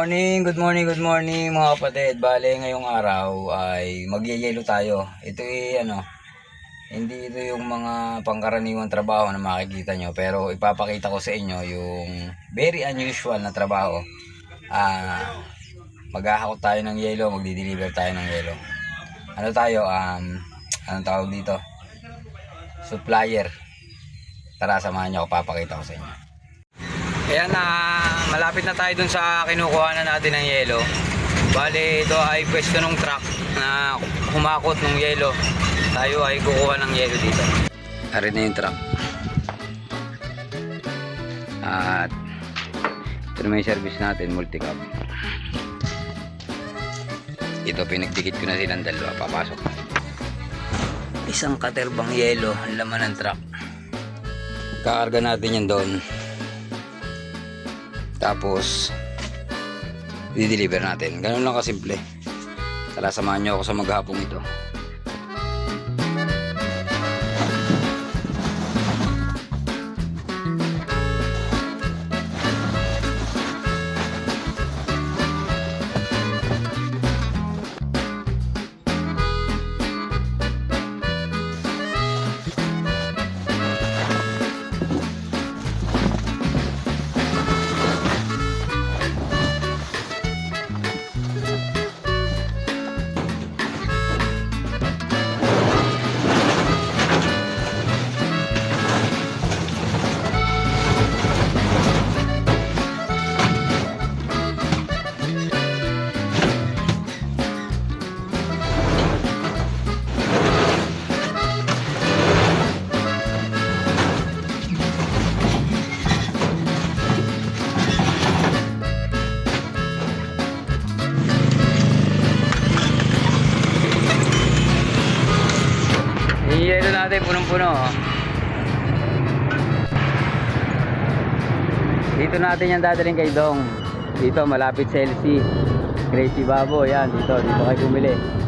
Morning, good morning, good morning mga kapatid. Bale, ngayong araw ay magyayelo tayo. Ito ay ano, hindi ito yung mga pangkaraniwang trabaho na makikita nyo. Pero ipapakita ko sa inyo yung very unusual na trabaho. Ah, maghahakot tayo ng yelo, magdi-deliver tayo ng yelo. Ano tayo, um, anong tawag dito? Supplier. Tara, samahan nyo ako, papakita ko sa inyo. Ayan na, malapit na tayo dun sa kinukuha na natin ng yelo. Bali, ito ay pwesto ng truck na humakot ng yelo. Tayo ay kukuha ng yelo dito. Arin na yung truck. At ito naman yung service natin, multi-cab. Ito, pinagdikit ko na silang dalawa. Papasok. Isang katerbang yelo, laman ng truck. Kakarga natin yan doon. Tapos, di-deliver natin. Ganun lang kasimple. Tara, samahan nyo ako sa maghapong ito. Punong-puno. oh. Dito natin yan dadaling kay Dong. Dito, malapit sa LC. Crazy Babo, yan. Dito, dito kayo bumili.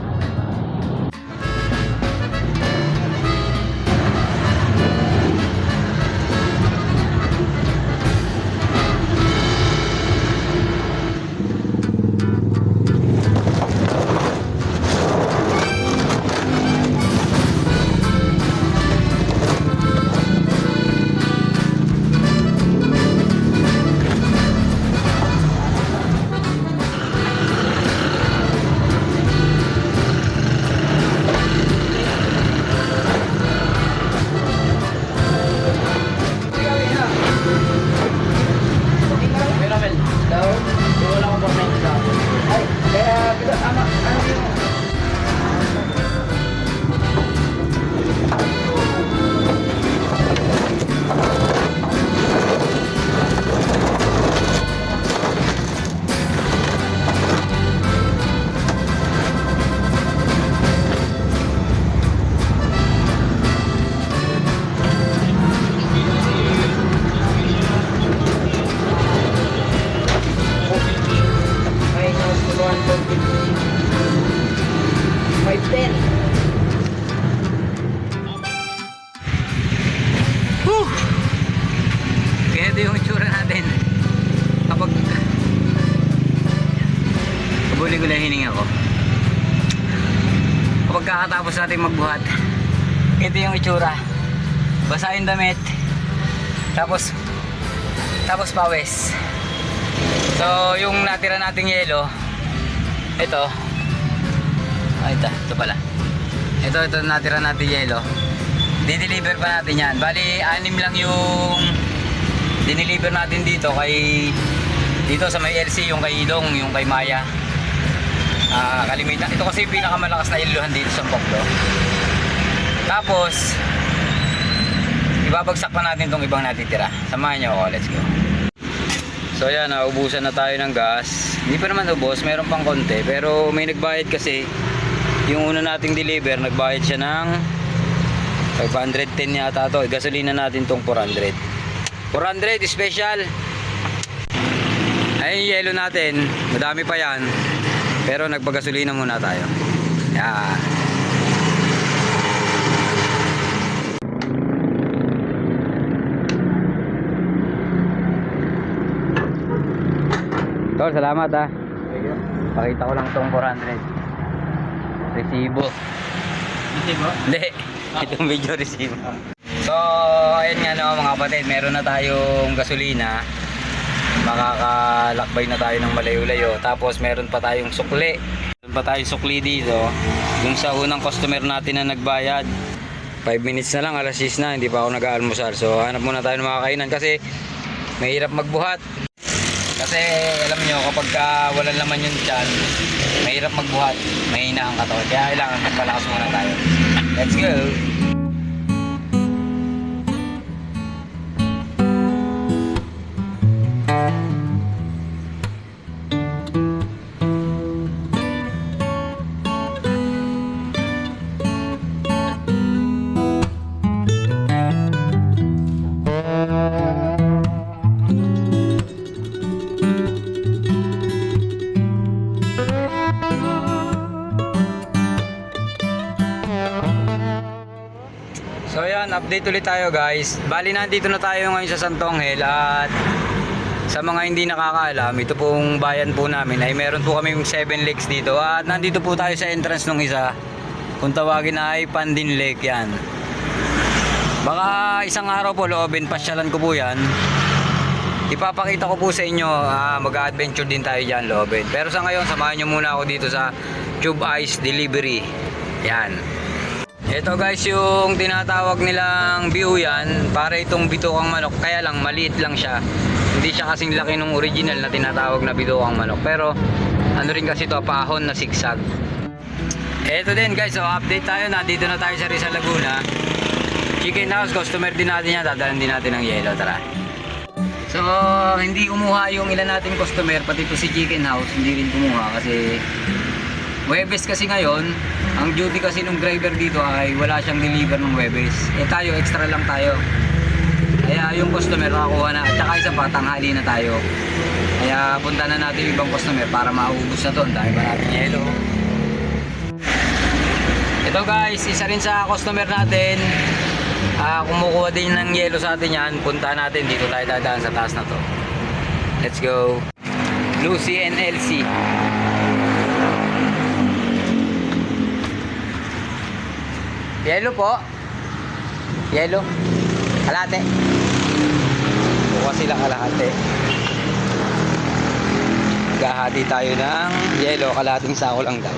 Kaya ito yung itsura natin. Kapag kabuli ko lang hininga ko. Kapag kakatapos natin magbuhat, ito yung itsura. Basa yung damit. Tapos, tapos pawis. So, yung natira nating yelo, ito. Ay, ito, ito pala. Ito, ito natira natin yelo. Di-deliver pa natin yan. Bali, anim lang yung dineliver natin dito kay dito sa may LC, yung kay Idong, yung kay Maya. Ah, kalimitan. Ito kasi yung pinakamalakas na iluhan dito sa Poklo. Tapos, ibabagsak pa natin tong ibang natitira. Samahan niyo ako, let's go. So yan, naubusan na tayo ng gas. Hindi pa naman ubos, meron pang konti. Pero may nagbayad kasi. Yung una nating deliver, nagbayad siya ng 510 yata to. Gasolina natin tong 400. 400 special. Ay, yung yelo natin. Madami pa yan. Pero nagpagasolina muna tayo. Yan. Tol, salamat ha. Pakita ko lang tong 400. Resibo. Resibo? Hindi. Itong video resibo. So, ayun nga no mga kapatid, meron na tayong gasolina. Makakalakbay na tayo ng malayo-layo. Tapos meron pa tayong sukli. Meron pa tayong sukli dito. Yung sa unang customer natin na nagbayad. 5 minutes na lang, alas 6 na, hindi pa ako nag-aalmusal. So, hanap muna tayo ng mga kainan kasi mahirap magbuhat. Kasi alam nyo, kapag ka walang laman yung tiyan, mahirap magbuhat, mahina ang katawan. Kaya kailangan magpalakas muna tayo. Let's go! Update ulit tayo guys. Bali nandito na tayo ngayon sa Santonghel at sa mga hindi nakakaalam, ito pong bayan po namin ay meron po kaming 7 lakes dito at nandito po tayo sa entrance ng isa. Kung tawagin ay Pandin Lake yan. Baka isang araw po loobin, pasyalan ko po yan. Ipapakita ko po sa inyo, ah, mag-adventure din tayo dyan loobin. Pero sa ngayon, samahan nyo muna ako dito sa Tube Ice Delivery. Yan. Ito guys yung tinatawag nilang biuyan para itong bitukang manok kaya lang maliit lang siya. Hindi siya kasing laki nung original na tinatawag na bitukang manok. Pero ano rin kasi to pahon na sigsag. Ito din guys so update tayo nandito na tayo sa Rizal Laguna. Chicken House customer din natin yan dadalan din natin ng yelo tara. So hindi kumuha yung ilan natin customer pati to si Chicken House hindi rin kumuha kasi Webes kasi ngayon, ang duty kasi ng driver dito ay wala siyang deliver ng Webes. Eh tayo, extra lang tayo. Kaya yung customer nakakuha na at saka isa pa, tanghali na tayo. Kaya punta na natin yung ibang customer para maubos na to. Ang dami pa natin yelo. Ito guys, isa rin sa customer natin. Ah, kumukuha din ng yelo sa atin yan. Punta natin dito tayo dadaan sa taas na to. Let's go. Lucy and Elsie. Yelo po. Yelo. Kalate. Bukas sila kalahati. Gahati tayo ng yelo. Kalating sako lang daw.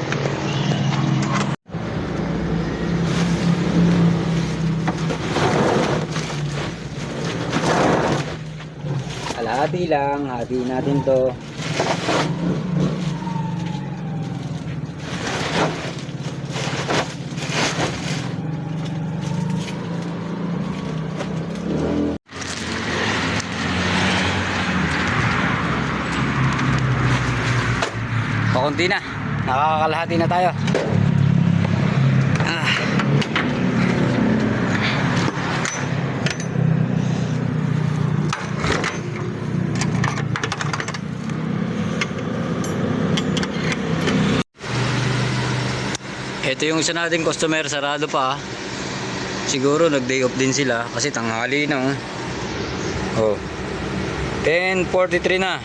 Kalahati lang. Hati natin to. Pakunti na. Nakakalahati na tayo. Ah. Ito yung isa nating customer, sarado pa. Siguro nag-day off din sila kasi tanghali na. Oh. 10.43 na.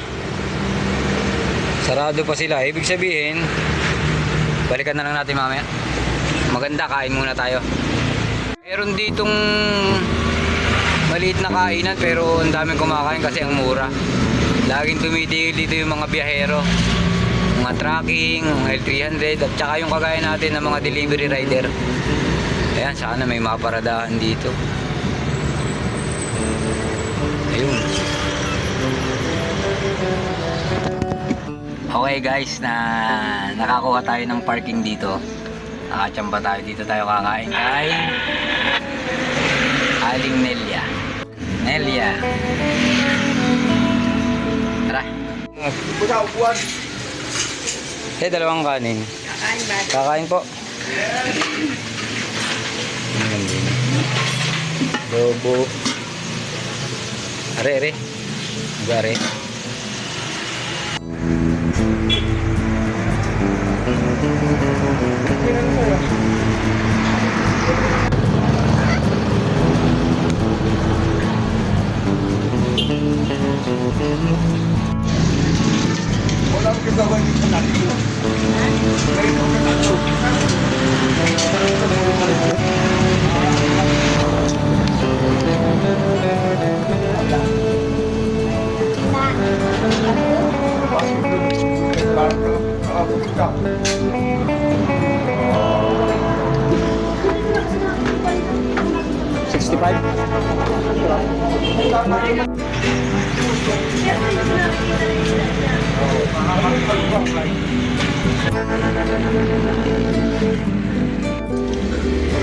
Sarado pa sila. Ibig sabihin, balikan na lang natin mamaya. Maganda, kain muna tayo. Meron ditong maliit na kainan pero ang daming kumakain kasi ang mura. Laging tumitigil dito yung mga biyahero. Mga trucking, mga L300 at saka yung kagaya natin ng mga delivery rider. Ayan, sana may maparadahan dito. Ayun. Okay guys, na nakakuha tayo ng parking dito. Nakachamba tayo dito tayo kakain kay Aling Nelia. Nelia. Tara. Eh, dalawang kanin. Kakain ba? Kakain po. Lobo. Are, are. Are.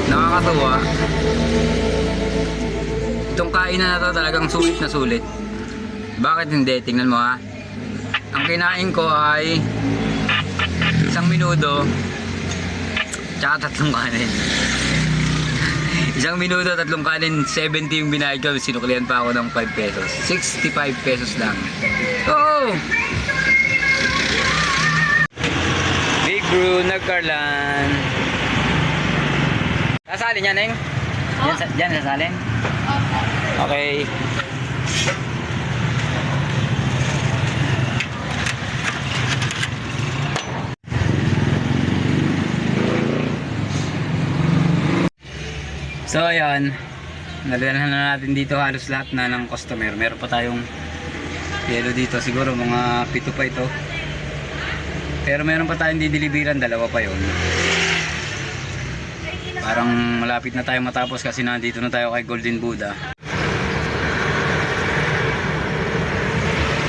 Nakakatuwa. Itong kainan na to talagang sulit na sulit. Bakit hindi? Tingnan mo ha. Ang kinain ko ay isang minuto tsaka tatlong kanin. Isang minuto, tatlong kanin, 70 yung binayad ko. Sinuklihan pa ako ng 5 pesos. 65 pesos lang. Oh! Big Brew, nagkarlan. Sasalin niya, Neng? Diyan, sa, diyan sasalin? Okay. So, ayan. Nadalhan na natin dito halos lahat na ng customer. Meron pa tayong yellow dito. Siguro mga pito pa ito. Pero meron pa tayong dideliveran. Dalawa pa yon. Parang malapit na tayo matapos kasi nandito na tayo kay Golden Buddha.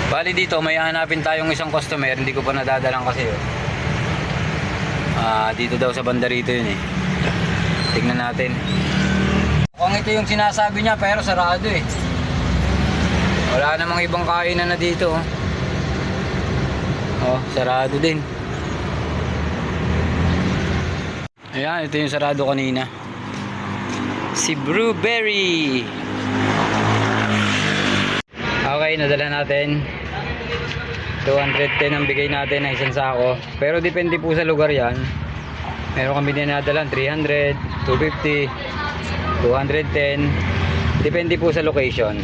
Bali dito, may hanapin tayong isang customer. Hindi ko pa nadadalang kasi yun. Ah, dito daw sa banda rito yun eh. Tignan natin. Mukhang ito yung sinasabi niya pero sarado eh. Wala namang ibang kainan na dito. Oh, oh sarado din. Ayan, ito yung sarado kanina. Si Brewberry. Okay, nadala natin. 210 ang bigay natin na isang sako. Pero depende po sa lugar yan. Meron kami din nadalan 300, 250, 210. Depende po sa location.